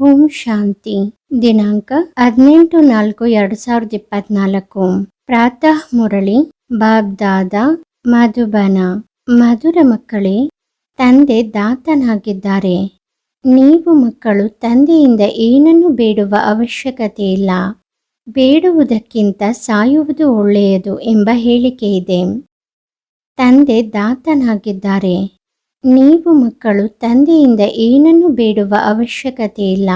ಓಂ ಶಾಂತಿ. ದಿನಾಂಕ ಹದಿನೆಂಟು ನಾಲ್ಕು ಎರಡು ಸಾವಿರದ ಇಪ್ಪತ್ನಾಲ್ಕು. ಪ್ರಾತಃ ಮುರಳಿ, ಬಾಗ್ದಾದ, ಮಧುಬನ. ಮಧುರ ಮಕ್ಕಳೇ, ತಂದೆ ದಾತನಾಗಿದ್ದಾರೆ. ನೀವು ಮಕ್ಕಳು, ತಂದೆಯಿಂದ ಏನನ್ನು ಬೇಡುವ ಅವಶ್ಯಕತೆ ಇಲ್ಲ. ಬೇಡುವುದಕ್ಕಿಂತ ಸಾಯುವುದು ಒಳ್ಳೆಯದು ಎಂಬ ಹೇಳಿಕೆ ಇದೆ. ತಂದೆ ದಾತನಾಗಿದ್ದಾರೆ. ನೀವು ಮಕ್ಕಳು ತಂದೆಯಿಂದ ಏನನ್ನು ಬೇಡುವ ಅವಶ್ಯಕತೆ ಇಲ್ಲ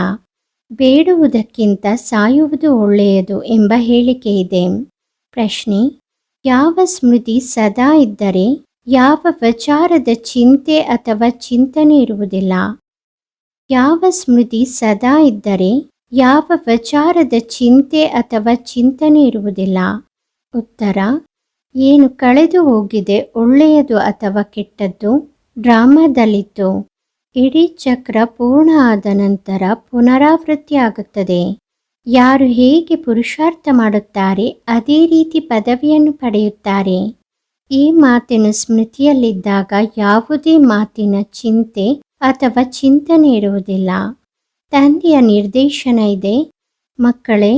ಬೇಡುವುದಕ್ಕಿಂತ ಸಾಯುವುದು ಒಳ್ಳೆಯದು ಎಂಬ ಹೇಳಿಕೆ ಇದೆ. ಪ್ರಶ್ನೆ, ಯಾವ ಸ್ಮೃತಿ ಸದಾ ಇದ್ದರೆ ಯಾವ ವಿಚಾರದ ಚಿಂತೆ ಅಥವಾ ಚಿಂತನೆ ಇರುವುದಿಲ್ಲ? ಯಾವ ಸ್ಮೃತಿ ಸದಾ ಇದ್ದರೆ ಯಾವ ವಿಚಾರದ ಚಿಂತೆ ಅಥವಾ ಚಿಂತನೆ ಇರುವುದಿಲ್ಲ? ಉತ್ತರ, ಏನು ಕಳೆದು ಹೋಗಿದೆ ಒಳ್ಳೆಯದು ಅಥವಾ ಕೆಟ್ಟದ್ದು? ಡ್ರಾಮಾದಲ್ಲಿತ್ತು ಇಡೀ ಚಕ್ರ ಪೂರ್ಣ ಆದ ನಂತರ ಪುನರಾವೃತ್ತಿಯಾಗುತ್ತದೆ ಯಾರು ಹೇಗೆ ಪುರುಷಾರ್ಥ ಮಾಡುತ್ತಾರೆ, ಅದೇ ರೀತಿ ಪದವಿಯನ್ನು ಪಡೆಯುತ್ತಾರೆ. ಈ ಮಾತಿನ ಸ್ಮೃತಿಯಲ್ಲಿದ್ದಾಗ ಯಾವುದೇ ಮಾತಿನ ಚಿಂತೆ ಅಥವಾ ಚಿಂತನೆ ಇರುವುದಿಲ್ಲ. ತಂದೆಯ ನಿರ್ದೇಶನ ಇದೆ, ಮಕ್ಕಳೇ,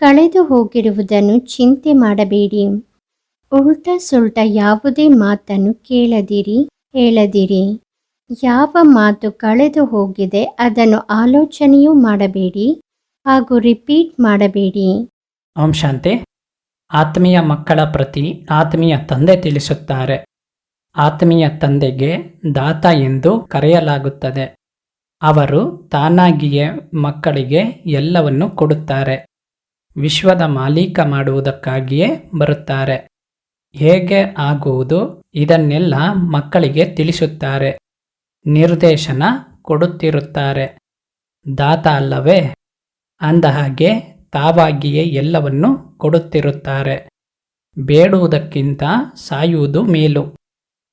ಕಳೆದು ಹೋಗಿರುವುದನ್ನು ಚಿಂತೆ ಮಾಡಬೇಡಿ. ಉಲ್ಟ ಸುಲ್ಟ ಯಾವುದೇ ಮಾತನ್ನು ಕೇಳದಿರಿ. ಹೇಳದಿರಿ. ಯಾವ ಮಾತು ಕಳೆದು ಹೋಗಿದೆ ಅದನ್ನು ಆಲೋಚನೆಯೂ ಮಾಡಬೇಡಿ ಹಾಗೂ ರಿಪೀಟ್ ಮಾಡಬೇಡಿ. ಓಂ ಶಾಂತಿ. ಆತ್ಮೀಯ ಮಕ್ಕಳ ಪ್ರತಿ ಆತ್ಮೀಯ ತಂದೆ ತಿಳಿಸುತ್ತಾರೆ. ಆತ್ಮೀಯ ತಂದೆಗೆ ದಾತ ಎಂದು ಕರೆಯಲಾಗುತ್ತದೆ. ಅವರು ತಾನಾಗಿಯೇ ಮಕ್ಕಳಿಗೆ ಎಲ್ಲವನ್ನು ಕೊಡುತ್ತಾರೆ. ವಿಶ್ವದ ಮಾಲೀಕ ಮಾಡುವುದಕ್ಕಾಗಿಯೇ ಬರುತ್ತಾರೆ. ಹೇಗೆ ಆಗುವುದು? ಇದನ್ನೆಲ್ಲ ಮಕ್ಕಳಿಗೆ ತಿಳಿಸುತ್ತಾರೆ. ನಿರ್ದೇಶನ ಕೊಡುತ್ತಿರುತ್ತಾರೆ. ದಾತ ಅಲ್ಲವೇ? ಅಂದ ಹಾಗೆ ತಾವಾಗಿಯೇ ಎಲ್ಲವನ್ನು ಕೊಡುತ್ತಿರುತ್ತಾರೆ. ಬೇಡುವುದಕ್ಕಿಂತ ಸಾಯುವುದು ಮೇಲು.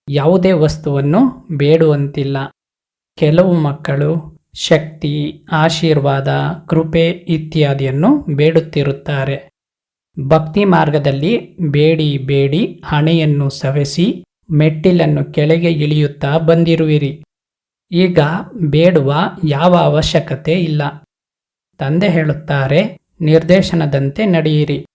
ಯಾವುದೇ ವಸ್ತುವನ್ನು ಬೇಡುವಂತಿಲ್ಲ. ಕೆಲವು ಮಕ್ಕಳು ಶಕ್ತಿ, ಆಶೀರ್ವಾದ, ಕೃಪೆ ಇತ್ಯಾದಿಯನ್ನು ಬೇಡುತ್ತಿರುತ್ತಾರೆ. ಭಕ್ತಿ ಮಾರ್ಗದಲ್ಲಿ ಬೇಡಿ ಬೇಡಿ, ಹಣೆಯನ್ನು ಸವೆಸಿ, ಮೆಟ್ಟಿಲನ್ನು ಕೆಳಗೆ ಇಳಿಯುತ್ತಾ ಬಂದಿರುವಿರಿ. ಈಗ ಬೇಡುವ ಯಾವ ಅವಶ್ಯಕತೆ ಇಲ್ಲ. ತಂದೆ ಹೇಳುತ್ತಾರೆ, ನಿರ್ದೇಶನದಂತೆ ನಡೆಯಿರಿ.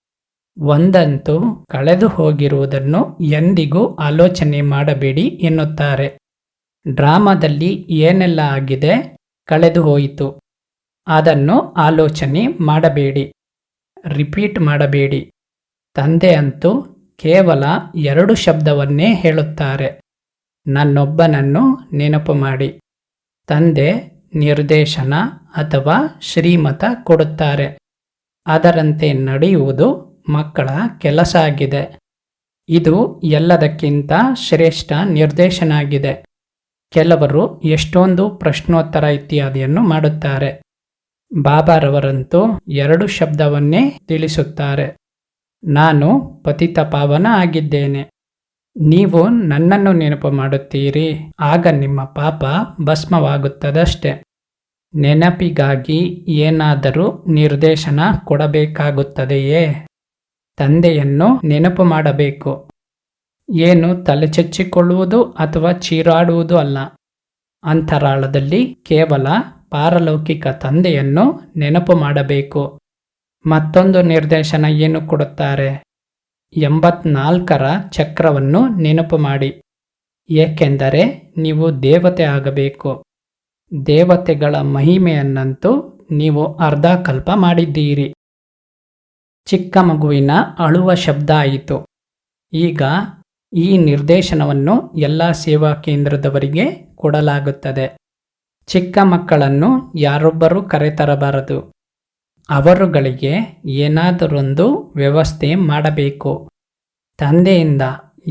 ಒಂದಂತೂ ಕಳೆದು ಹೋಗಿರುವುದನ್ನು ಎಂದಿಗೂ ಆಲೋಚನೆ ಮಾಡಬೇಡಿ ಎನ್ನುತ್ತಾರೆ. ಡ್ರಾಮಾದಲ್ಲಿ ಏನೆಲ್ಲ ಆಗಿದೆ ಕಳೆದು ಹೋಯಿತು. ಅದನ್ನು ಆಲೋಚನೆ ಮಾಡಬೇಡಿ. ರಿಪೀಟ್ ಮಾಡಬೇಡಿ. ತಂದೆ ಅಂತೂ ಕೇವಲ ಎರಡು ಶಬ್ದವನ್ನೇ ಹೇಳುತ್ತಾರೆ. ನನ್ನೊಬ್ಬನನ್ನು ನೆನಪು ಮಾಡಿ. ತಂದೆ ನಿರ್ದೇಶನ ಅಥವಾ ಶ್ರೀಮತ ಕೊಡುತ್ತಾರೆ. ಅದರಂತೆ ನಡೆಯುವುದು ಮಕ್ಕಳ ಕೆಲಸ ಆಗಿದೆ ಇದು ಎಲ್ಲದಕ್ಕಿಂತ ಶ್ರೇಷ್ಠ ನಿರ್ದೇಶನ ಆಗಿದೆ ಕೆಲವರು ಎಷ್ಟೊಂದು ಪ್ರಶ್ನೋತ್ತರ ಇತ್ಯಾದಿಯನ್ನು ಮಾಡುತ್ತಾರೆ. ಬಾಬಾರವರಂತೂ ಎರಡು ಶಬ್ದವನ್ನೇ ತಿಳಿಸುತ್ತಾರೆ. ನಾನು ಪತಿತ ಪಾವನ ಆಗಿದ್ದೇನೆ. ನೀವು ನನ್ನನ್ನು ನೆನಪು ಮಾಡುತ್ತೀರಿ. ಆಗ ನಿಮ್ಮ ಪಾಪ ಭಸ್ಮವಾಗುತ್ತದಷ್ಟೆ. ನೆನಪಿಗಾಗಿ ಏನಾದರೂ ನಿರ್ದೇಶನ ಕೊಡಬೇಕಾಗುತ್ತದೆಯೇ? ತಂದೆಯನ್ನು ನೆನಪು ಮಾಡಬೇಕು. ಏನು ತಲೆಚೆಚ್ಚಿಕೊಳ್ಳುವುದು ಅಥವಾ ಚೀರಾಡುವುದು ಅಲ್ಲ. ಅಂತರಾಳದಲ್ಲಿ ಕೇವಲ ಪಾರಲೌಕಿಕ ತಂದೆಯನ್ನು ನೆನಪು ಮಾಡಬೇಕು. ಮತ್ತೊಂದು ನಿರ್ದೇಶನ ಏನು ಕೊಡುತ್ತಾರೆ? ಎಂಬತ್ನಾಲ್ಕರ ಚಕ್ರವನ್ನು ನೆನಪು ಮಾಡಿ. ಏಕೆಂದರೆ ನೀವು ದೇವತೆ ಆಗಬೇಕು. ದೇವತೆಗಳ ಮಹಿಮೆಯನ್ನಂತೂ ನೀವು ಅರ್ಧಕಲ್ಪ ಮಾಡಿದ್ದೀರಿ. ಚಿಕ್ಕ ಮಗುವಿನ ಅಳುವ ಶಬ್ದ ಆಯಿತು. ಈಗ ಈ ನಿರ್ದೇಶನವನ್ನು ಎಲ್ಲ ಸೇವಾ ಕೇಂದ್ರದವರಿಗೆ ಕೊಡಲಾಗುತ್ತದೆ. ಚಿಕ್ಕ ಮಕ್ಕಳನ್ನು ಯಾರೊಬ್ಬರೂ ಕರೆತರಬಾರದು. ಅವರುಗಳಿಗೆ ಏನಾದರೊಂದು ವ್ಯವಸ್ಥೆ ಮಾಡಬೇಕು. ತಂದೆಯಿಂದ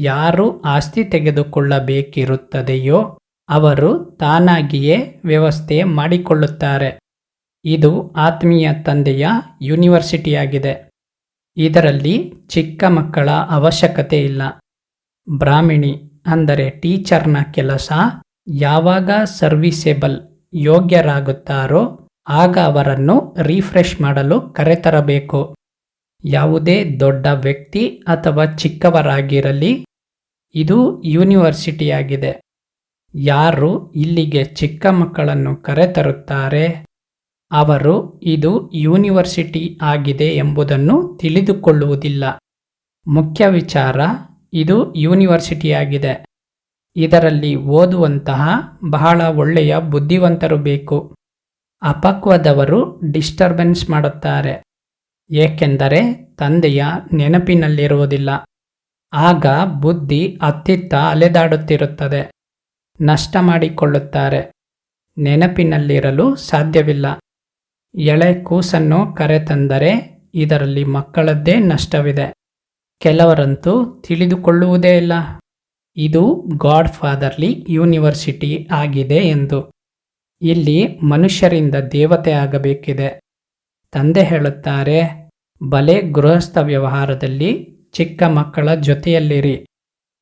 ಯಾರು ಆಸ್ತಿ ತೆಗೆದುಕೊಳ್ಳಬೇಕಿರುತ್ತದೆಯೋ ಅವರು ತಾನಾಗಿಯೇ ವ್ಯವಸ್ಥೆ ಮಾಡಿಕೊಳ್ಳುತ್ತಾರೆ. ಇದು ಆತ್ಮೀಯ ತಂದೆಯ ಯೂನಿವರ್ಸಿಟಿಯಾಗಿದೆ. ಇದರಲ್ಲಿ ಚಿಕ್ಕ ಮಕ್ಕಳ ಅವಶ್ಯಕತೆ ಇಲ್ಲ. ಬ್ರಾಹ್ಮಿಣಿ ಅಂದರೆ ಟೀಚರ್ನ ಕೆಲಸ ಯಾವಾಗ ಸರ್ವಿಸೇಬಲ್ ಯೋಗ್ಯರಾಗುತ್ತಾರೋ ಆಗ ಅವರನ್ನು ರಿಫ್ರೆಶ್ ಮಾಡಲು ಕರೆತರಬೇಕು. ಯಾವುದೇ ದೊಡ್ಡ ವ್ಯಕ್ತಿ ಅಥವಾ ಚಿಕ್ಕವರಾಗಿರಲಿ, ಇದು ಯೂನಿವರ್ಸಿಟಿಯಾಗಿದೆ. ಯಾರು ಇಲ್ಲಿಗೆ ಚಿಕ್ಕ ಮಕ್ಕಳನ್ನು ಕರೆತರುತ್ತಾರೆ? ಅವರು ಇದು ಯೂನಿವರ್ಸಿಟಿ ಆಗಿದೆ ಎಂಬುದನ್ನು ತಿಳಿದುಕೊಳ್ಳುವುದಿಲ್ಲ. ಮುಖ್ಯ ವಿಚಾರ, ಇದು ಯೂನಿವರ್ಸಿಟಿಯಾಗಿದೆ. ಇದರಲ್ಲಿ ಓದುವಂತಹ ಬಹಳ ಒಳ್ಳೆಯ ಬುದ್ಧಿವಂತರು ಬೇಕು. ಅಪಕ್ವದವರು ಡಿಸ್ಟರ್ಬೆನ್ಸ್ ಮಾಡುತ್ತಾರೆ. ಏಕೆಂದರೆ ತಂದೆಯ ನೆನಪಿನಲ್ಲಿರುವುದಿಲ್ಲ. ಆಗ ಬುದ್ಧಿ ಅತ್ತಿತ್ತ ಅಲೆದಾಡುತ್ತಿರುತ್ತದೆ. ನಷ್ಟ ಮಾಡಿಕೊಳ್ಳುತ್ತಾರೆ. ನೆನಪಿನಲ್ಲಿರಲು ಸಾಧ್ಯವಿಲ್ಲ. ಎಳೆ ಕೂಸನ್ನು ಕರೆತಂದರೆ ಇದರಲ್ಲಿ ಮಕ್ಕಳದ್ದೇ ನಷ್ಟವಿದೆ. ಕೆಲವರಂತೂ ತಿಳಿದುಕೊಳ್ಳುವುದೇ ಇಲ್ಲ. ಇದು ಗಾಡ್ ಫಾದರ್ಲಿ ಯೂನಿವರ್ಸಿಟಿ ಆಗಿದೆ ಎಂದು. ಇಲ್ಲಿ ಮನುಷ್ಯರಿಂದ ದೇವತೆ ಆಗಬೇಕಿದೆ. ತಂದೆ ಹೇಳುತ್ತಾರೆ, ಬಲೆ ಗೃಹಸ್ಥ ವ್ಯವಹಾರದಲ್ಲಿ ಚಿಕ್ಕ ಮಕ್ಕಳ ಜೊತೆಯಲ್ಲಿರಿ.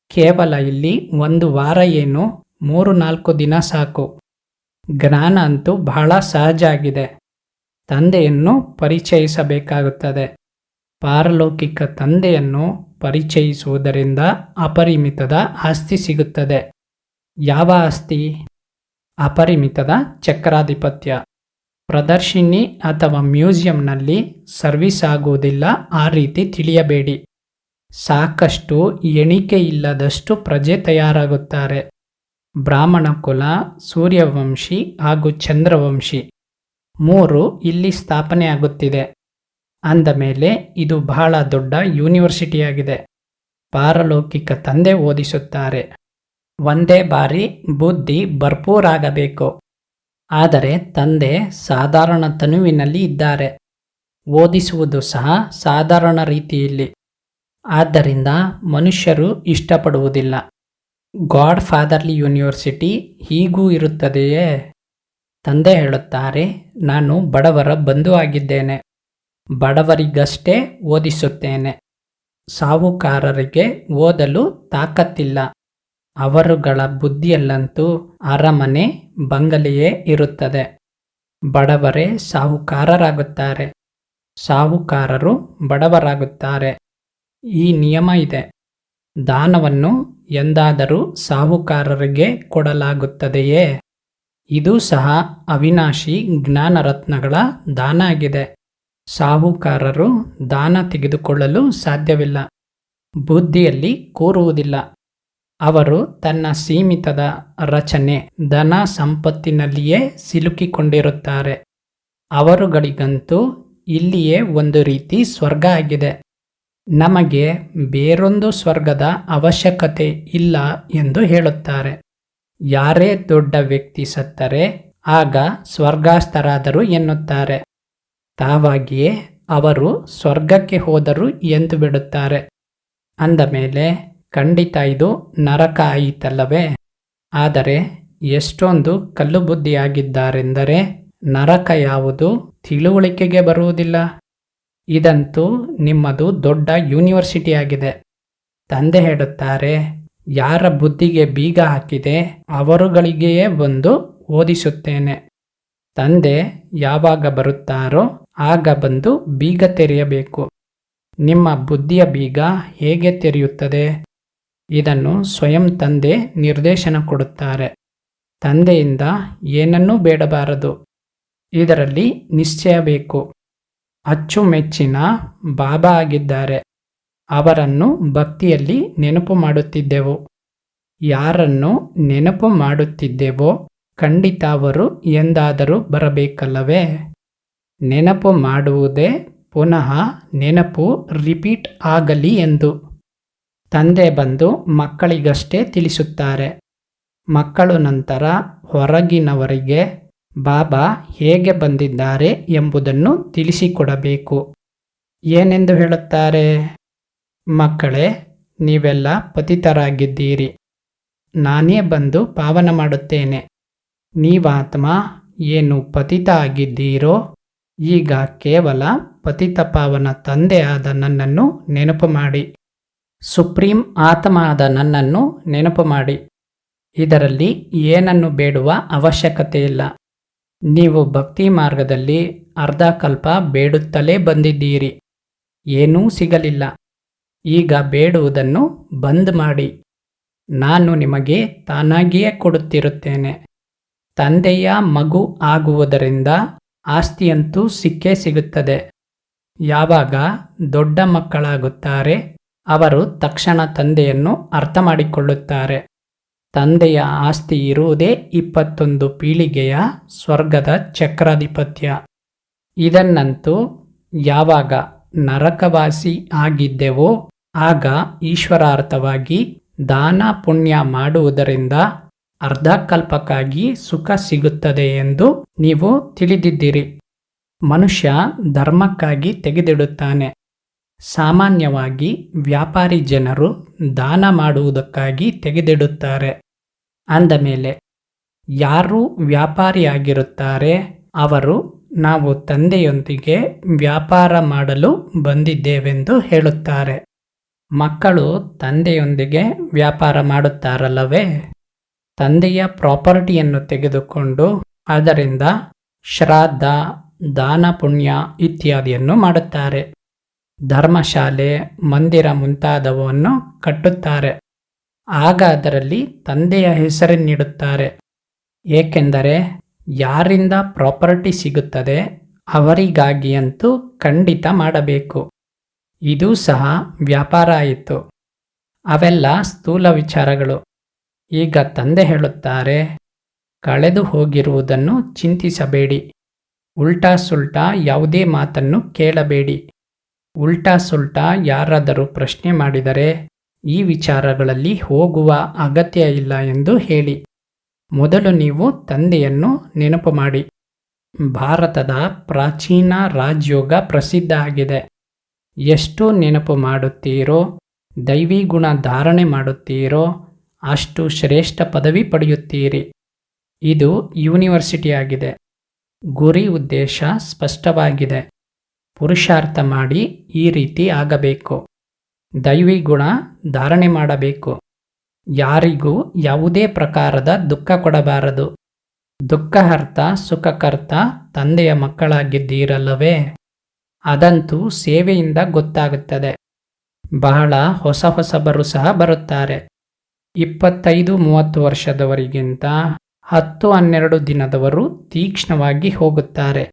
ಕೇವಲ ಇಲ್ಲಿ ಒಂದು ವಾರ ಏನು? ಮೂರು ನಾಲ್ಕು ದಿನ ಸಾಕು. ಜ್ಞಾನ ಅಂತೂ ಬಹಳ ಸಹಜ ಆಗಿದೆ. ತಂದೆಯನ್ನು ಪರಿಚಯಿಸಬೇಕಾಗುತ್ತದೆ. ಪಾರಲೌಕಿಕ ತಂದೆಯನ್ನು ಪರಿಚಯಿಸುವುದರಿಂದ ಅಪರಿಮಿತದ ಆಸ್ತಿ ಸಿಗುತ್ತದೆ. ಯಾವ ಆಸ್ತಿ? ಅಪರಿಮಿತದ ಚಕ್ರಾಧಿಪತ್ಯ. ಪ್ರದರ್ಶಿನಿ ಅಥವಾ ಮ್ಯೂಸಿಯಂನಲ್ಲಿ ಸರ್ವಿಸ್ ಆಗುವುದಿಲ್ಲ, ಆ ರೀತಿ ತಿಳಿಯಬೇಡಿ. ಸಾಕಷ್ಟು ಎಣಿಕೆ ಇಲ್ಲದಷ್ಟು ಪ್ರಜೆ ತಯಾರಾಗುತ್ತಾರೆ. ಬ್ರಾಹ್ಮಣ ಕುಲ, ಸೂರ್ಯವಂಶಿ ಹಾಗೂ ಚಂದ್ರವಂಶಿ. ಮೂರು ಇಲ್ಲಿ ಸ್ಥಾಪನೆಯಾಗುತ್ತಿದೆ. ಮೇಲೆ ಇದು ಬಹಳ ದೊಡ್ಡ ಯೂನಿವರ್ಸಿಟಿಯಾಗಿದೆ. ಪಾರಲೌಕಿಕ ತಂದೆ ಓದಿಸುತ್ತಾರೆ. ಒಂದೇ ಬಾರಿ ಬುದ್ಧಿ ಭರ್ಪೂರಾಗಬೇಕು ಆದರೆ ತಂದೆ ಸಾಧಾರಣ ತನುವಿನಲ್ಲಿ ಇದ್ದಾರೆ. ಓದಿಸುವುದು ಸಹ ಸಾಧಾರಣ ರೀತಿಯಲ್ಲಿ. ಆದ್ದರಿಂದ ಮನುಷ್ಯರು ಇಷ್ಟಪಡುವುದಿಲ್ಲ. ಗಾಡ್ ಫಾದರ್ಲಿ ಯೂನಿವರ್ಸಿಟಿ ಹೀಗೂ ಇರುತ್ತದೆಯೇ? ತಂದೆ ಹೇಳುತ್ತಾರೆ, ನಾನು ಬಡವರ ಬಂಧು ಆಗಿದ್ದೇನೆ. ಬಡವರಿಗಷ್ಟೇ ಓದಿಸುತ್ತೇನೆ. ಸಾಹುಕಾರರಿಗೆ ಓದಲು ತಾಕತ್ತಿಲ್ಲ. ಅವರುಗಳ ಬುದ್ಧಿಯಲ್ಲಂತೂ ಅರಮನೆ ಬಂಗಲೆಯೇ ಇರುತ್ತದೆ. ಬಡವರೇ ಸಾಹುಕಾರರಾಗುತ್ತಾರೆ. ಸಾಹುಕಾರರು ಬಡವರಾಗುತ್ತಾರೆ. ಈ ನಿಯಮ ಇದೆ. ದಾನವನ್ನು ಎಂದಾದರೂ ಸಾಹುಕಾರರಿಗೆ ಕೊಡಲಾಗುತ್ತದೆಯೇ? ಇದು ಸಹ ಅವಿನಾಶಿ ಜ್ಞಾನರತ್ನಗಳ ದಾನ ಆಗಿದೆ. ಸಾಹುಕಾರರು ದಾನ ತೆಗೆದುಕೊಳ್ಳಲು ಸಾಧ್ಯವಿಲ್ಲ. ಬುದ್ಧಿಯಲ್ಲಿ ಕೂರುವುದಿಲ್ಲ. ಅವರು ತನ್ನ ಸೀಮಿತದ ರಚನೆ, ಧನ ಸಂಪತ್ತಿನಲ್ಲಿಯೇ ಸಿಲುಕಿಕೊಂಡಿರುತ್ತಾರೆ. ಅವರುಗಳಿಗಂತೂ ಇಲ್ಲಿಯೇ ಒಂದು ರೀತಿ ಸ್ವರ್ಗ ಆಗಿದೆ. ನಮಗೆ ಬೇರೊಂದು ಸ್ವರ್ಗದ ಅವಶ್ಯಕತೆ ಇಲ್ಲ ಎಂದು ಹೇಳುತ್ತಾರೆ. ಯಾರೇ ದೊಡ್ಡ ವ್ಯಕ್ತಿ ಸತ್ತರೆ, ಆಗ ಸ್ವರ್ಗಾಸ್ಥರಾದರು ಎನ್ನುತ್ತಾರೆ. ತಾವಾಗಿಯೇ ಅವರು ಸ್ವರ್ಗಕ್ಕೆ ಹೋದರು ಎಂದು ಬಿಡುತ್ತಾರೆ? ಅಂದ ಮೇಲೆ, ಖಂಡಿತ ಇದು ನರಕ ಆಯಿತಲ್ಲವೇ? ಆದರೆ ಎಷ್ಟೊಂದು ಕಲ್ಲು ಬುದ್ಧಿಯಾಗಿದ್ದಾರೆಂದರೆ ನರಕ ಯಾವುದು ತಿಳುವಳಿಕೆಗೆ ಬರುವುದಿಲ್ಲ. ಇದಂತೂ ನಿಮ್ಮದು ದೊಡ್ಡ ಯೂನಿವರ್ಸಿಟಿ ಆಗಿದೆ ತಂದೆ ಹೇಳುತ್ತಾರೆ, ಯಾರ ಬುದ್ಧಿಗೆ ಬೀಗ ಹಾಕಿದೆ ಅವರುಗಳಿಗೆಯೇ ಬಂದು ಓದಿಸುತ್ತೇನೆ. ತಂದೆ ಯಾವಾಗ ಬರುತ್ತಾರೋ ಆಗ ಬಂದು ಬೀಗ ತೆರೆಯಬೇಕು. ನಿಮ್ಮ ಬುದ್ಧಿಯ ಬೀಗ ಹೇಗೆ ತೆರೆಯುತ್ತದೆ? ಇದನ್ನು ಸ್ವಯಂ ತಂದೆ ನಿರ್ದೇಶನ ಕೊಡುತ್ತಾರೆ. ತಂದೆಯಿಂದ ಏನನ್ನೂ ಬೇಡಬಾರದು. ಇದರಲ್ಲಿ ನಿಶ್ಚಯ ಬೇಕು. ಅಚ್ಚುಮೆಚ್ಚಿನ ಬಾಬಾ ಆಗಿದ್ದಾರೆ. ಅವರನ್ನು ಭಕ್ತಿಯಲ್ಲಿ ನೆನಪು ಮಾಡುತ್ತಿದ್ದೆವು. ಯಾರನ್ನು ನೆನಪು ಮಾಡುತ್ತಿದ್ದೆವೋ ಖಂಡಿತ ಅವರು ಎಂದಾದರೂ ಬರಬೇಕಲ್ಲವೇ? ನೆನಪು ಮಾಡುವುದೇ ಪುನಃ ನೆನಪು ರಿಪೀಟ್ ಆಗಲಿ ಎಂದು. ತಂದೆ ಬಂದು ಮಕ್ಕಳಿಗಷ್ಟೇ ತಿಳಿಸುತ್ತಾರೆ. ಮಕ್ಕಳು ನಂತರ ಹೊರಗಿನವರಿಗೆ, ಬಾಬಾ, ಹೇಗೆ ಬಂದಿದ್ದಾರೆ ಎಂಬುದನ್ನು ತಿಳಿಸಿಕೊಡಬೇಕು. ಏನೆಂದು ಹೇಳುತ್ತಾರೆ? ಮಕ್ಕಳೇ, ನೀವೆಲ್ಲ ಪತಿತರಾಗಿದ್ದೀರಿ. ನಾನೇ ಬಂದು ಪಾವನ ಮಾಡುತ್ತೇನೆ. ನೀವಾತ್ಮ, ಏನು ಪತಿತ ಆಗಿದ್ದೀರೋ ಈಗ ಕೇವಲ ಪತಿತಪಾವನ ತಂದೆಯಾದ ನನ್ನನ್ನು ನೆನಪು ಮಾಡಿ. ಸುಪ್ರೀಂ ಆತ್ಮ ಆದ ನನ್ನನ್ನು ನೆನಪು ಮಾಡಿ. ಇದರಲ್ಲಿ ಏನನ್ನು ಬೇಡುವ ಅವಶ್ಯಕತೆ ಇಲ್ಲ ನೀವು ಭಕ್ತಿ ಮಾರ್ಗದಲ್ಲಿ ಅರ್ಧ ಕಲ್ಪ ಬೇಡುತ್ತಲೇ ಬಂದಿದ್ದೀರಿ. ಏನೂ ಸಿಗಲಿಲ್ಲ. ಈಗ ಬೇಡುವುದನ್ನು ಬಂದ್ ಮಾಡಿ. ನಾನು ನಿಮಗೆ ತಾನಾಗಿಯೇ ಕೊಡುತ್ತಿರುತ್ತೇನೆ. ತಂದೆಯ ಮಗು ಆಗುವುದರಿಂದ ಆಸ್ತಿಯಂತೂ ಸಿಕ್ಕೇ ಸಿಗುತ್ತದೆ. ಯಾವಾಗ ದೊಡ್ಡ ಮಕ್ಕಳಾಗುತ್ತಾರೆ, ಅವರು ತಕ್ಷಣ ತಂದೆಯನ್ನು ಅರ್ಥ ಮಾಡಿಕೊಳ್ಳುತ್ತಾರೆ ತಂದೆಯ ಆಸ್ತಿ ಇರುವುದೇ ಇಪ್ಪತ್ತೊಂದು ಪೀಳಿಗೆಯ ಸ್ವರ್ಗದ ಚಕ್ರಾಧಿಪತ್ಯ. ಇದನ್ನಂತೂ ಯಾವಾಗ ನರಕವಾಸಿ ಆಗಿದ್ದೆವೋ, ಆಗ ಈಶ್ವರಾರ್ಥವಾಗಿ ದಾನ ಪುಣ್ಯ ಮಾಡುವುದರಿಂದ ಅರ್ಧಕಲ್ಪಕ್ಕಾಗಿ ಸುಖ ಸಿಗುತ್ತದೆ ಎಂದು ನೀವು ತಿಳಿದಿದ್ದೀರಿ. ಮನುಷ್ಯ ಧರ್ಮಕ್ಕಾಗಿ ತೆಗೆದಿಡುತ್ತಾನೆ. ಸಾಮಾನ್ಯವಾಗಿ ವ್ಯಾಪಾರಿ ಜನರು ದಾನ ಮಾಡುವುದಕ್ಕಾಗಿ ತೆಗೆದಿಡುತ್ತಾರೆ. ಅಂದಮೇಲೆ ಯಾರು ವ್ಯಾಪಾರಿಯಾಗಿರುತ್ತಾರೆ? ಅವರು, ನಾವು ತಂದೆಯೊಂದಿಗೆ ವ್ಯಾಪಾರ ಮಾಡಲು ಬಂದಿದ್ದೇವೆಂದು ಹೇಳುತ್ತಾರೆ. ಮಕ್ಕಳು ತಂದೆಯೊಂದಿಗೆ ವ್ಯಾಪಾರ ಮಾಡುತ್ತಾರಲ್ಲವೇ? ತಂದೆಯ ಪ್ರಾಪರ್ಟಿಯನ್ನು ತೆಗೆದುಕೊಂಡು ಅದರಿಂದ ಶ್ರಾದ್ದ, ದಾನ ಪುಣ್ಯ ಇತ್ಯಾದಿಯನ್ನು ಮಾಡುತ್ತಾರೆ. ಧರ್ಮಶಾಲೆ, ಮಂದಿರ ಮುಂತಾದವನ್ನು ಕಟ್ಟುತ್ತಾರೆ. ಆಗ ಅದರಲ್ಲಿ ತಂದೆಯ ಹೆಸರನ್ನಿಡುತ್ತಾರೆ ಏಕೆಂದರೆ ಯಾರಿಂದ ಪ್ರಾಪರ್ಟಿ ಸಿಗುತ್ತದೆ ಅವರಿಗಾಗಿಯಂತೂ ಖಂಡಿತ ಮಾಡಬೇಕು. ಇದು ಸಹ ವ್ಯಾಪಾರ ಆಯಿತು. ಅವೆಲ್ಲ ಸ್ಥೂಲ ವಿಚಾರಗಳು. ಈಗ ತಂದೆ ಹೇಳುತ್ತಾರೆ, ಕಳೆದು ಹೋಗಿರುವುದನ್ನು ಚಿಂತಿಸಬೇಡಿ. ಉಲ್ಟಾ ಸುಲ್ಟಾ ಯಾವುದೇ ಮಾತನ್ನು ಕೇಳಬೇಡಿ. ಉಲ್ಟಾ ಸುಲ್ಟಾ ಯಾರಾದರೂ ಪ್ರಶ್ನೆ ಮಾಡಿದರೆ, ಈ ವಿಚಾರಗಳಲ್ಲಿ ಹೋಗುವ ಅಗತ್ಯ ಇಲ್ಲ ಎಂದು ಹೇಳಿ. ಮೊದಲು ನೀವು ತಂದೆಯನ್ನು ನೆನಪು ಮಾಡಿ. ಭಾರತದ ಪ್ರಾಚೀನ ರಾಜ್ಯೋಗ ಪ್ರಸಿದ್ಧ ಆಗಿದೆ. ಎಷ್ಟು ನೆನಪು ಮಾಡುತ್ತೀರೋ, ದೈವಿ ಗುಣ ಧಾರಣೆ ಮಾಡುತ್ತೀರೋ ಅಷ್ಟು ಶ್ರೇಷ್ಠ ಪದವಿ ಪಡೆಯುತ್ತೀರಿ. ಇದು ಯೂನಿವರ್ಸಿಟಿ ಆಗಿದೆ. ಗುರಿ ಉದ್ದೇಶ ಸ್ಪಷ್ಟವಾಗಿದೆ. ಪುರುಷಾರ್ಥ ಮಾಡಿ ಈ ರೀತಿ ಆಗಬೇಕು. ದೈವಿ ಗುಣ ಧಾರಣೆ ಮಾಡಬೇಕು. ಯಾರಿಗೂ ಯಾವುದೇ ಪ್ರಕಾರದ ದುಃಖ ಕೊಡಬಾರದು. ದುಃಖಹರ್ತ ಸುಖಕರ್ತ ತಂದೆಯ ಮಕ್ಕಳಾಗಿದ್ದೀರಲ್ಲವೇ? ಅದಂತೂ ಸೇವೆಯಿಂದ ಗೊತ್ತಾಗುತ್ತದೆ. ಬಹಳ ಹೊಸ ಹೊಸಬರು ಸಹ ಬರುತ್ತಾರೆ. ಇಪ್ಪತ್ತೈದು ಮೂವತ್ತು ವರ್ಷದವರಿಗಿಂತ ಹತ್ತು ಹನ್ನೆರಡು ದಿನದವರು ತೀಕ್ಷ್ಣವಾಗಿ ಹೋಗುತ್ತಾರೆ.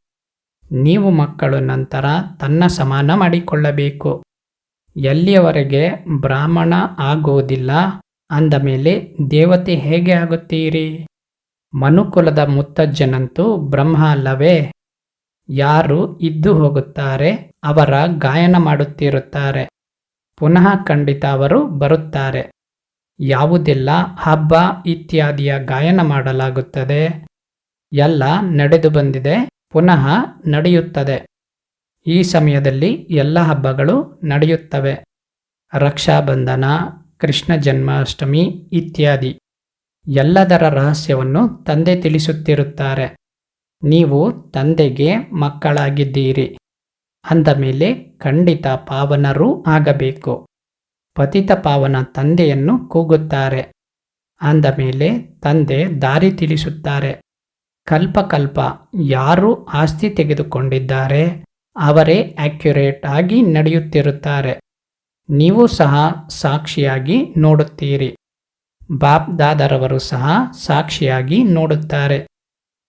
ನೀವು ಮಕ್ಕಳು ನಂತರ ತನ್ನ ಸಮಾನ ಮಾಡಿಕೊಳ್ಳಬೇಕು. ಎಲ್ಲಿಯವರೆಗೆ ಬ್ರಾಹ್ಮಣ ಆಗುವುದಿಲ್ಲ, ಅಂದ ಮೇಲೆ ದೇವತೆ ಹೇಗೆ ಆಗುತ್ತೀರಿ? ಮನುಕುಲದ ಮುತ್ತಜ್ಜನಂತೂ ಬ್ರಹ್ಮ ಅಲ್ಲವೇ? ಯಾರು ಇದ್ದು ಹೋಗುತ್ತಾರೆ, ಅವರ ಗಾಯನ ಮಾಡುತ್ತಿರುತ್ತಾರೆ. ಪುನಃ ಖಂಡಿತ ಅವರು ಬರುತ್ತಾರೆ. ಯಾವುದೆಲ್ಲ ಹಬ್ಬ ಇತ್ಯಾದಿಯ ಗಾಯನ ಮಾಡಲಾಗುತ್ತದೆ? ಎಲ್ಲ ನಡೆದು ಬಂದಿದೆ, ಪುನಃ ನಡೆಯುತ್ತದೆ. ಈ ಸಮಯದಲ್ಲಿ ಎಲ್ಲ ಹಬ್ಬಗಳು ನಡೆಯುತ್ತವೆ. ರಕ್ಷಾಬಂಧನ, ಕೃಷ್ಣ ಜನ್ಮಾಷ್ಟಮಿ ಇತ್ಯಾದಿ. ಎಲ್ಲದರ ರಹಸ್ಯವನ್ನು ತಂದೆ ತಿಳಿಸುತ್ತಿರುತ್ತಾರೆ. ನೀವು ತಂದೆಗೆ ಮಕ್ಕಳಾಗಿದ್ದೀರಿ. ಅಂದ ಮೇಲೆ ಖಂಡಿತ ಪಾವನರೂ ಆಗಬೇಕು. ಪತಿತ ಪಾವನ ತಂದೆಯನ್ನು ಕೂಗುತ್ತಾರೆ. ಅಂದ ಮೇಲೆ ತಂದೆ ದಾರಿ ತಿಳಿಸುತ್ತಾರೆ. ಕಲ್ಪ ಕಲ್ಪ ಯಾರು ಆಸ್ತಿ ತೆಗೆದುಕೊಂಡಿದ್ದಾರೆ? ಅವರೇ ಆಕ್ಯುರೇಟ್ ಆಗಿ ನಡೆಯುತ್ತಿರುತ್ತಾರೆ. ನೀವು ಸಹ ಸಾಕ್ಷಿಯಾಗಿ ನೋಡುತ್ತೀರಿ. ಬಾಪ್ ದಾದರವರು ಸಹ ಸಾಕ್ಷಿಯಾಗಿ ನೋಡುತ್ತಾರೆ.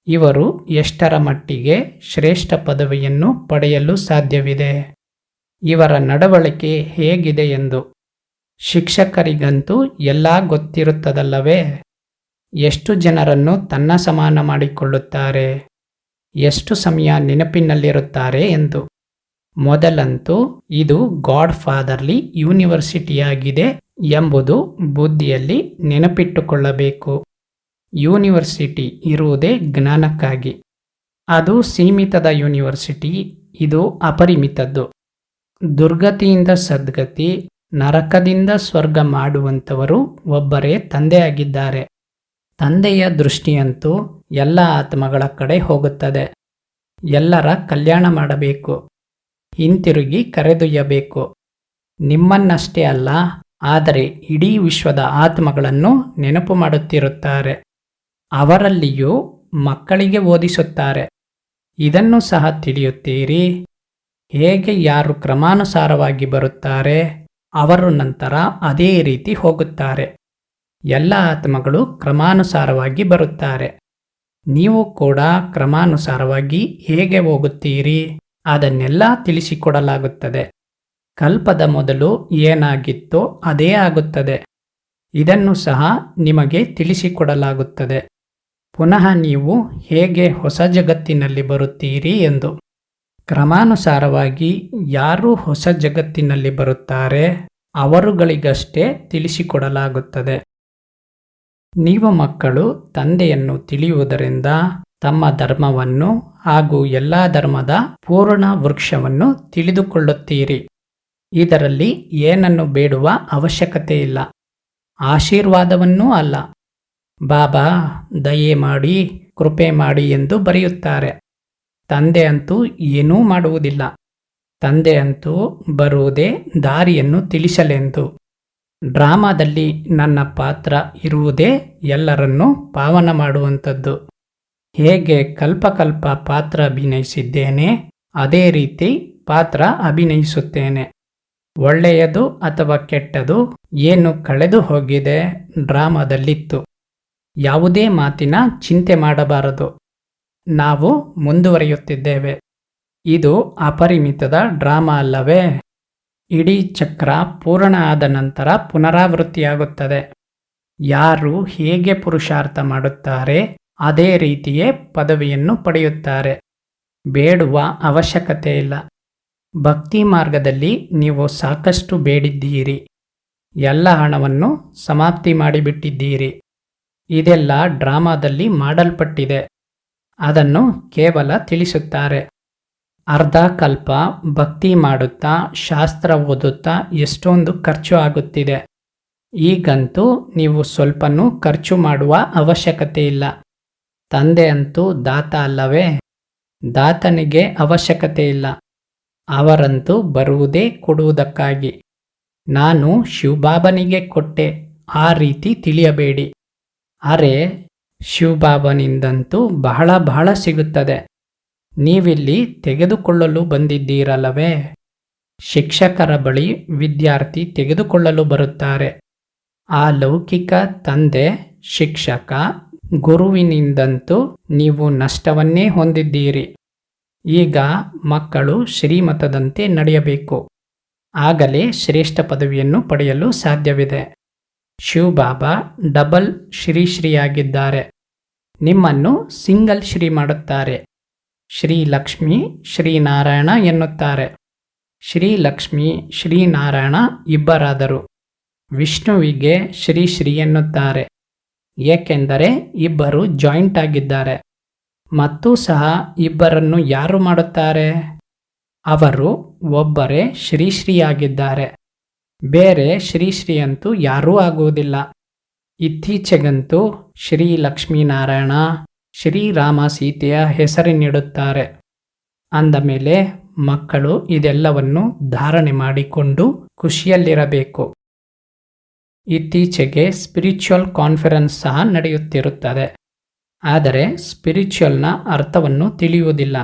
ಇವರು ಎಷ್ಟರ ಮಟ್ಟಿಗೆ ಶ್ರೇಷ್ಠ ಪದವಿಯನ್ನು ಪಡೆಯಲು ಸಾಧ್ಯವಿದೆ? ಇವರ ನಡವಳಿಕೆ ಹೇಗಿದೆ ಎಂದು ಶಿಕ್ಷಕರಿಗಂತೂ ಎಲ್ಲ ಗೊತ್ತಿರುತ್ತದಲ್ಲವೇ? ಎಷ್ಟು ಜನರನ್ನು ತನ್ನ ಸಮಾನ ಮಾಡಿಕೊಳ್ಳುತ್ತಾರೆ? ಎಷ್ಟು ಸಮಯ ನೆನಪಿನಲ್ಲಿರುತ್ತಾರೆ ಎಂದು. ಮೊದಲಂತೂ ಇದು ಗಾಡ್ ಫಾದರ್ಲಿ ಯೂನಿವರ್ಸಿಟಿಯಾಗಿದೆ ಎಂಬುದು ಬುದ್ಧಿಯಲ್ಲಿ ನೆನಪಿಟ್ಟುಕೊಳ್ಳಬೇಕು. ಯೂನಿವರ್ಸಿಟಿ ಇರುವುದೇ ಜ್ಞಾನಕ್ಕಾಗಿ. ಅದು ಸೀಮಿತದ ಯೂನಿವರ್ಸಿಟಿ, ಇದು ಅಪರಿಮಿತದ್ದು. ದುರ್ಗತಿಯಿಂದ ಸದ್ಗತಿ ನರಕದಿಂದ ಸ್ವರ್ಗ ಮಾಡುವಂಥವರು ಒಬ್ಬರೇ ತಂದೆಯಾಗಿದ್ದಾರೆ. ತಂದೆಯ ದೃಷ್ಟಿಯಂತೂ ಎಲ್ಲ ಆತ್ಮಗಳ ಕಡೆ ಹೋಗುತ್ತದೆ. ಎಲ್ಲರ ಕಲ್ಯಾಣ ಮಾಡಬೇಕು. ಹಿಂತಿರುಗಿ ಕರೆದೊಯ್ಯಬೇಕು. ನಿಮ್ಮನ್ನಷ್ಟೇ ಅಲ್ಲ, ಆದರೆ ಇಡೀ ವಿಶ್ವದ ಆತ್ಮಗಳನ್ನು ನೆನಪು ಮಾಡುತ್ತಿರುತ್ತಾರೆ. ಅವರಲ್ಲಿಯೂ ಮಕ್ಕಳಿಗೆ ಓದಿಸುತ್ತಾರೆ. ಇದನ್ನು ಸಹ ತಿಳಿಯುತ್ತೀರಿ. ಹೇಗೆ ಯಾರು ಕ್ರಮಾನುಸಾರವಾಗಿ ಬರುತ್ತಾರೆ? ಅವರು ನಂತರ ಅದೇ ರೀತಿ ಹೋಗುತ್ತಾರೆ. ಎಲ್ಲ ಆತ್ಮಗಳು ಕ್ರಮಾನುಸಾರವಾಗಿ ಬರುತ್ತಾರೆ. ನೀವು ಕೂಡ ಕ್ರಮಾನುಸಾರವಾಗಿ ಹೇಗೆ ಹೋಗುತ್ತೀರಿ? ಅದನ್ನೆಲ್ಲ ತಿಳಿಸಿಕೊಡಲಾಗುತ್ತದೆ. ಕಲ್ಪದ ಮೊದಲು ಏನಾಗಿತ್ತೋ ಅದೇ ಆಗುತ್ತದೆ. ಇದನ್ನು ಸಹ ನಿಮಗೆ ತಿಳಿಸಿಕೊಡಲಾಗುತ್ತದೆ. ಪುನಃ ನೀವು ಹೇಗೆ ಹೊಸ ಜಗತ್ತಿನಲ್ಲಿ ಬರುತ್ತೀರಿ ಎಂದು. ಕ್ರಮಾನುಸಾರವಾಗಿ ಯಾರು ಹೊಸ ಜಗತ್ತಿನಲ್ಲಿ ಬರುತ್ತಾರೆ ಅವರುಗಳಿಗಷ್ಟೇ ತಿಳಿಸಿಕೊಡಲಾಗುತ್ತದೆ. ನೀವು ಮಕ್ಕಳು, ತಂದೆಯನ್ನು ತಿಳಿಯುವುದರಿಂದ ತಮ್ಮ ಧರ್ಮವನ್ನು ಹಾಗೂ ಎಲ್ಲ ಧರ್ಮದ ಪೂರ್ಣ ವೃಕ್ಷವನ್ನು ತಿಳಿದುಕೊಳ್ಳುತ್ತೀರಿ. ಇದರಲ್ಲಿ ಏನನ್ನು ಬೇಡುವ ಅವಶ್ಯಕತೆ ಇಲ್ಲ. ಆಶೀರ್ವಾದವನ್ನೂ ಅಲ್ಲ. ಬಾಬಾ, ದಯೆ ಮಾಡಿ, ಕೃಪೆ ಮಾಡಿ ಎಂದು ಬರೆಯುತ್ತಾರೆ. ತಂದೆ ಅಂತೂ ಏನೂ ಮಾಡುವುದಿಲ್ಲ. ತಂದೆ ಅಂತೂ ಬರುವುದೇ ದಾರಿಯನ್ನು ತಿಳಿಸಲೆಂದು. ಡ್ರಾಮಾದಲ್ಲಿ ನನ್ನ ಪಾತ್ರ ಇರುವುದೇ ಎಲ್ಲರನ್ನೂ ಪಾವನ ಮಾಡುವಂಥದ್ದು. ಹೇಗೆ ಕಲ್ಪಕಲ್ಪ ಪಾತ್ರ ಅಭಿನಯಿಸಿದ್ದೇನೆ, ಅದೇ ರೀತಿ ಪಾತ್ರ ಅಭಿನಯಿಸುತ್ತೇನೆ. ಒಳ್ಳೆಯದು ಅಥವಾ ಕೆಟ್ಟದು, ಏನು ಕಳೆದು ಹೋಗಿದೆ ಡ್ರಾಮಾದಲ್ಲಿತ್ತು. ಯಾವುದೇ ಮಾತಿನ ಚಿಂತೆ ಮಾಡಬಾರದು. ನಾವು ಮುಂದುವರಿಯುತ್ತಿದ್ದೇವೆ. ಇದು ಅಪರಿಮಿತದ ಡ್ರಾಮಾ ಅಲ್ಲವೇ? ಇಡೀ ಚಕ್ರ ಪೂರ್ಣ ಆದ ನಂತರ ಪುನರಾವೃತ್ತಿಯಾಗುತ್ತದೆ. ಯಾರು ಹೇಗೆ ಪುರುಷಾರ್ಥ ಮಾಡುತ್ತಾರೆ, ಅದೇ ರೀತಿಯೇ ಪದವಿಯನ್ನು ಪಡೆಯುತ್ತಾರೆ. ಬೇಡುವ ಅವಶ್ಯಕತೆ ಇಲ್ಲ. ಭಕ್ತಿ ಮಾರ್ಗದಲ್ಲಿ ನೀವು ಸಾಕಷ್ಟು ಬೇಡಿದ್ದೀರಿ. ಎಲ್ಲ ಹಣವನ್ನು ಸಮಾಪ್ತಿ ಮಾಡಿಬಿಟ್ಟಿದ್ದೀರಿ. ಇದೆಲ್ಲ ಡ್ರಾಮಾದಲ್ಲಿ ಮಾಡಲ್ಪಟ್ಟಿದೆ. ಅದನ್ನು ಕೇವಲ ತಿಳಿಸುತ್ತಾರೆ. ಅರ್ಧ ಕಲ್ಪ ಭಕ್ತಿ ಮಾಡುತ್ತಾ, ಶಾಸ್ತ್ರ ಓದುತ್ತಾ ಎಷ್ಟೊಂದು ಖರ್ಚು ಆಗುತ್ತಿದೆ. ಈಗಂತೂ ನೀವು ಸ್ವಲ್ಪನೂ ಖರ್ಚು ಮಾಡುವ ಅವಶ್ಯಕತೆ ಇಲ್ಲ. ತಂದೆ ಅಂತೂ ದಾತ ಅಲ್ಲವೇ? ದಾತನಿಗೆ ಅವಶ್ಯಕತೆ ಇಲ್ಲ. ಅವರಂತೂ ಬರುವುದೇ ಕೊಡುವುದಕ್ಕಾಗಿ. ನಾನು ಶಿವಬಾಬನಿಗೆ ಕೊಟ್ಟೆ, ಆ ರೀತಿ ತಿಳಿಯಬೇಡಿ. ಅರೆ ಶಿವಬಾಬನಿಂದಂತೂ ಬಹಳ ಬಹಳ ಸಿಗುತ್ತದೆ. ನೀವಿಲ್ಲಿ ತೆಗೆದುಕೊಳ್ಳಲು ಬಂದಿದ್ದೀರಲ್ಲವೇ? ಶಿಕ್ಷಕರ ಬಳಿ ವಿದ್ಯಾರ್ಥಿ ತೆಗೆದುಕೊಳ್ಳಲು ಬರುತ್ತಾರೆ. ಆ ಲೌಕಿಕ ತಂದೆ, ಶಿಕ್ಷಕ, ಗುರುವಿನಿಂದಂತೂ ನೀವು ನಷ್ಟವನ್ನೇ ಹೊಂದಿದ್ದೀರಿ. ಈಗ ಮಕ್ಕಳು ಶ್ರೀಮತದಂತೆ ನಡೆಯಬೇಕು. ಆಗಲೇ ಶ್ರೇಷ್ಠ ಪದವಿಯನ್ನು ಪಡೆಯಲು ಸಾಧ್ಯವಿದೆ. ಶಿವಬಾಬಾ ಡಬಲ್ ಶ್ರೀ ಶ್ರೀಯಾಗಿದ್ದಾರೆ ನಿಮ್ಮನ್ನು ಸಿಂಗಲ್ ಶ್ರೀ ಮಾಡುತ್ತಾರೆ. ಶ್ರೀ ಲಕ್ಷ್ಮಿ ಶ್ರೀನಾರಾಯಣ ಎನ್ನುತ್ತಾರೆ. ಶ್ರೀಲಕ್ಷ್ಮಿ ಶ್ರೀನಾರಾಯಣ ಇಬ್ಬರಾದರು. ವಿಷ್ಣುವಿಗೆ ಶ್ರೀ ಶ್ರೀ ಎನ್ನುತ್ತಾರೆ. ಏಕೆಂದರೆ ಇಬ್ಬರು ಜಾಯಿಂಟ್ ಆಗಿದ್ದಾರೆ. ಮತ್ತು ಸಹ ಇಬ್ಬರನ್ನು ಯಾರು ಮಾಡುತ್ತಾರೆ? ಅವರು ಒಬ್ಬರೇ ಶ್ರೀ ಶ್ರೀಯಾಗಿದ್ದಾರೆ ಬೇರೆ ಶ್ರೀ ಶ್ರೀ ಅಂತೂ ಯಾರೂ ಆಗುವುದಿಲ್ಲ. ಇತ್ತೀಚೆಗಂತೂ ಶ್ರೀ ಲಕ್ಷ್ಮೀನಾರಾಯಣ ಶ್ರೀರಾಮ ಸೀತೆಯ ಹೆಸರಿನಿಡುತ್ತಾರೆ ಅಂದ ಮೇಲೆ ಮಕ್ಕಳು ಇದೆಲ್ಲವನ್ನು ಧಾರಣೆ ಮಾಡಿಕೊಂಡು ಖುಷಿಯಲ್ಲಿರಬೇಕು. ಇತ್ತೀಚೆಗೆ ಸ್ಪಿರಿಚುವಲ್ ಕಾನ್ಫರೆನ್ಸ್ ಸಹ ನಡೆಯುತ್ತಿರುತ್ತದೆ. ಆದರೆ ಸ್ಪಿರಿಚುವಲ್ನ ಅರ್ಥವನ್ನು ತಿಳಿಯುವುದಿಲ್ಲ.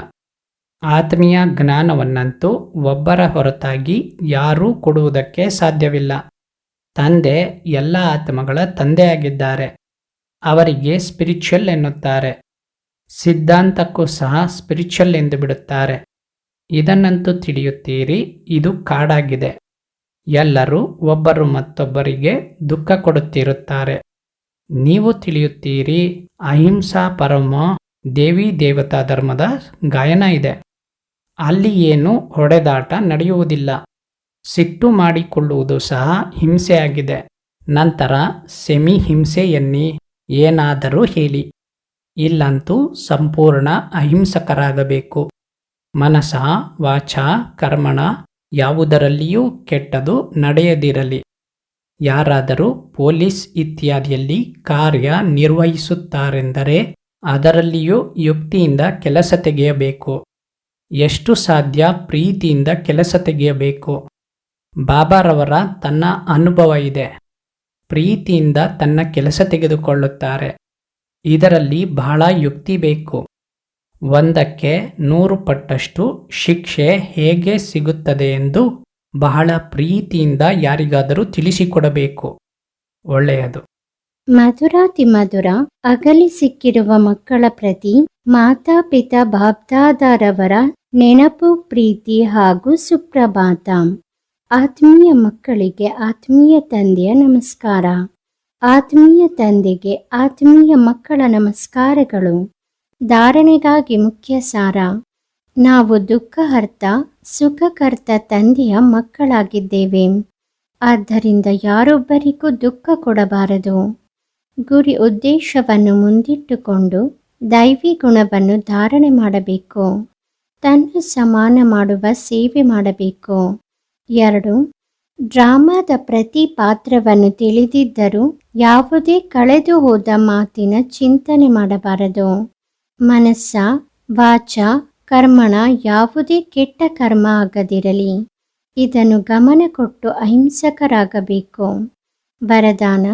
ಆತ್ಮೀಯ ಜ್ಞಾನವನ್ನಂತೂ ಒಬ್ಬರ ಹೊರತಾಗಿ ಯಾರೂ ಕೊಡುವುದಕ್ಕೆ ಸಾಧ್ಯವಿಲ್ಲ. ತಂದೆ ಎಲ್ಲ ಆತ್ಮಗಳ ತಂದೆಯಾಗಿದ್ದಾರೆ. ಅವರಿಗೆ ಸ್ಪಿರಿಚುವಲ್ ಎನ್ನುತ್ತಾರೆ. ಸಿದ್ಧಾಂತಕ್ಕೂ ಸಹ ಸ್ಪಿರಿಚುವಲ್ ಎಂದು ಬಿಡುತ್ತಾರೆ. ಇದನ್ನಂತೂ ತಿಳಿಯುತ್ತೀರಿ, ಇದು ಕಾಡಾಗಿದೆ. ಎಲ್ಲರೂ ಒಬ್ಬರು ಮತ್ತೊಬ್ಬರಿಗೆ ದುಃಖ ಕೊಡುತ್ತಿರುತ್ತಾರೆ. ನೀವು ತಿಳಿಯುತ್ತೀರಿ, ಅಹಿಂಸಾ ಪರಮ ದೇವಿ ದೇವತಾ ಧರ್ಮದ ಗಾಯನ ಇದೆ. ಅಲ್ಲಿ ಏನು ಹೊಡೆದಾಟ ನಡೆಯುವುದಿಲ್ಲ. ಸಿಟ್ಟು ಮಾಡಿಕೊಳ್ಳುವುದು ಸಹ ಹಿಂಸೆಯಾಗಿದೆ. ನಂತರ ಸೆಮಿ ಹಿಂಸೆ ಎನ್ನಿ, ಏನಾದರೂ ಹೇಳಿ. ಇಲ್ಲಂತೂ ಸಂಪೂರ್ಣ ಅಹಿಂಸಕರಾಗಬೇಕು. ಮನಸ, ವಾಚ, ಕರ್ಮಣ ಯಾವುದರಲ್ಲಿಯೂ ಕೆಟ್ಟದು ನಡೆಯದಿರಲಿ. ಯಾರಾದರೂ ಪೊಲೀಸ್ ಇತ್ಯಾದಿಯಲ್ಲಿ ಕಾರ್ಯ ನಿರ್ವಹಿಸುತ್ತಾರೆಂದರೆ ಅದರಲ್ಲಿಯೂ ಯುಕ್ತಿಯಿಂದ ಕೆಲಸ ತೆಗೆಯಬೇಕು. ಎಷ್ಟು ಸಾಧ್ಯ ಪ್ರೀತಿಯಿಂದ ಕೆಲಸ ತೆಗೆಯಬೇಕು. ಬಾಬಾರವರ ತನ್ನ ಅನುಭವ ಇದೆ. ಪ್ರೀತಿಯಿಂದ ತನ್ನ ಕೆಲಸ ತೆಗೆದುಕೊಳ್ಳುತ್ತಾರೆ. ಇದರಲ್ಲಿ ಬಹಳ ಯುಕ್ತಿ ಬೇಕು. ಒಂದಕ್ಕೆ ನೂರು ಪಟ್ಟಷ್ಟು ಶಿಕ್ಷೆ ಹೇಗೆ ಸಿಗುತ್ತದೆ ಎಂದು ಬಹಳ ಪ್ರೀತಿಯಿಂದ ಯಾರಿಗಾದರೂ ತಿಳಿಸಿಕೊಡಬೇಕು. ಒಳ್ಳೆಯದು. ಮಧುರಾತಿ ಮಧುರ, ಅಗಲಿ ಸಿಕ್ಕಿರುವ ಮಕ್ಕಳ ಪ್ರತಿ ಮಾತಾ ಪಿತಾ ಬಾಬ್ದಾದಾರವರ ನೆನಪು, ಪ್ರೀತಿ ಹಾಗೂ ಸುಪ್ರಭಾತ. ಆತ್ಮೀಯ ಮಕ್ಕಳಿಗೆ ಆತ್ಮೀಯ ತಂದೆಯ ನಮಸ್ಕಾರ. ಆತ್ಮೀಯ ತಂದೆಗೆ ಆತ್ಮೀಯ ಮಕ್ಕಳ ನಮಸ್ಕಾರಗಳು. ಧಾರಣೆಗಾಗಿ ಮುಖ್ಯ ಸಾರ ನಾವು ದುಃಖಹರ್ತ, ಸುಖಕರ್ತ ತಂದೆಯ ಮಕ್ಕಳಾಗಿದ್ದೇವೆ. ಆದ್ದರಿಂದ ಯಾರೊಬ್ಬರಿಗೂ ದುಃಖ ಕೊಡಬಾರದು. ಗುರಿ ಉದ್ದೇಶವನ್ನು ಮುಂದಿಟ್ಟುಕೊಂಡು ದೈವಿ ಗುಣವನ್ನು ಧಾರಣೆ ಮಾಡಬೇಕು. ತನ್ನ ಸಮಾನ ಮಾಡುವ ಸೇವೆ ಮಾಡಬೇಕು. ಎರಡು. ಡ್ರಾಮಾದ ಪ್ರತಿ ಪಾತ್ರವನ್ನು ತಿಳಿದಿದ್ದರೂ ಯಾವುದೇ ಕಳೆದು ಹೋದ ಮಾತಿನ ಚಿಂತನೆ ಮಾಡಬಾರದು. ಮನಸ್ಸ, ವಾಚ, ಕರ್ಮಣ ಯಾವುದೇ ಕೆಟ್ಟ ಕರ್ಮ ಆಗದಿರಲಿ. ಇದನ್ನು ಗಮನ ಕೊಟ್ಟು ಅಹಿಂಸಕರಾಗಬೇಕು. ವರದಾನ,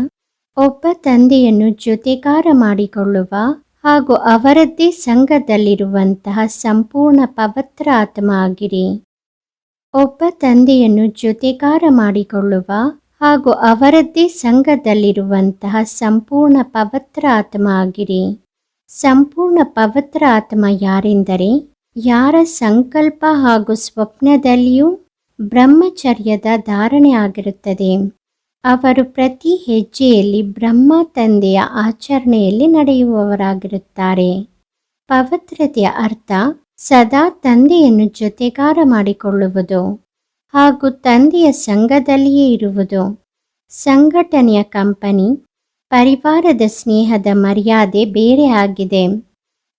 ಒಬ್ಬ ತಂದೆಯನ್ನು ಜೊತೆಗಾರ ಮಾಡಿಕೊಳ್ಳುವ ಹಾಗೂ ಅವರದ್ದೇ ಸಂಘದಲ್ಲಿರುವಂತಹ ಸಂಪೂರ್ಣ ಪವಿತ್ರ ಆತ್ಮ ಆಗಿರಿ. ಒಬ್ಬ ತಂದೆಯನ್ನು ಜೊತೆಗಾರ ಮಾಡಿಕೊಳ್ಳುವ ಹಾಗೂ ಅವರದ್ದೇ ಸಂಘದಲ್ಲಿರುವಂತಹ ಸಂಪೂರ್ಣ ಪವಿತ್ರ ಆತ್ಮ ಆಗಿರಿ. ಸಂಪೂರ್ಣ ಪವಿತ್ರ ಆತ್ಮ ಯಾರೆಂದರೆ ಯಾರ ಸಂಕಲ್ಪ ಹಾಗೂ ಸ್ವಪ್ನದಲ್ಲಿಯೂ ಬ್ರಹ್ಮಚರ್ಯದ ಧಾರಣೆ ಆಗಿರುತ್ತದೆ. ಅವರು ಪ್ರತಿ ಹೆಜ್ಜೆಯಲ್ಲಿ ಬ್ರಹ್ಮ ತಂದೆಯ ಆಚರಣೆಯಲ್ಲಿ ನಡೆಯುವವರಾಗಿರುತ್ತಾರೆ. ಪವಿತ್ರತೆಯ ಅರ್ಥ ಸದಾ ತಂದೆಯನ್ನು ಜೊತೆಗಾರ ಮಾಡಿಕೊಳ್ಳುವುದು ಹಾಗೂ ತಂದೆಯ ಸಂಘದಲ್ಲಿಯೇ ಇರುವುದು. ಸಂಘಟನೆಯ ಕಂಪನಿ ಪರಿವಾರದ ಸ್ನೇಹದ ಮರ್ಯಾದೆ ಬೇರೆ ಆಗಿದೆ.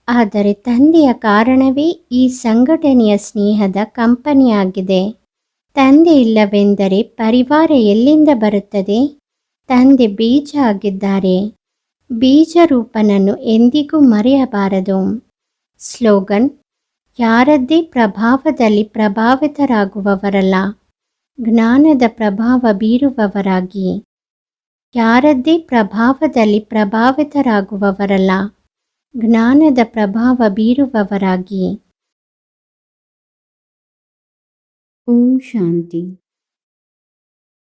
ಆದರೆ ತಂದೆಯ ಕಾರಣವೇ ಈ ಸಂಘಟನೆಯ ಸ್ನೇಹದ ಕಂಪನಿಯಾಗಿದೆ. ತಂದೆ ಇಲ್ಲವೆಂದರೆ ಪರಿವಾರ ಎಲ್ಲಿಂದ ಬರುತ್ತದೆ? ತಂದೆ ಬೀಜ ಆಗಿದ್ದಾರೆ. ಬೀಜ ರೂಪನನ್ನು ಎಂದಿಗೂ ಮರೆಯಬಾರದು. ಸ್ಲೋಗನ್ ಯಾರದ್ದೇ ಪ್ರಭಾವದಲ್ಲಿ ಪ್ರಭಾವಿತರಾಗುವವರಲ್ಲ. ಜ್ಞಾನದ ಪ್ರಭಾವ ಬೀರುವವರಾಗಿ. ಯಾರದ್ದೇ ಪ್ರಭಾವದಲ್ಲಿ ಪ್ರಭಾವಿತರಾಗುವವರಲ್ಲ. ಜ್ಞಾನದ ಪ್ರಭಾವ ಬೀರುವವರಾಗಿ. ಓಂ ಶಾಂತಿ.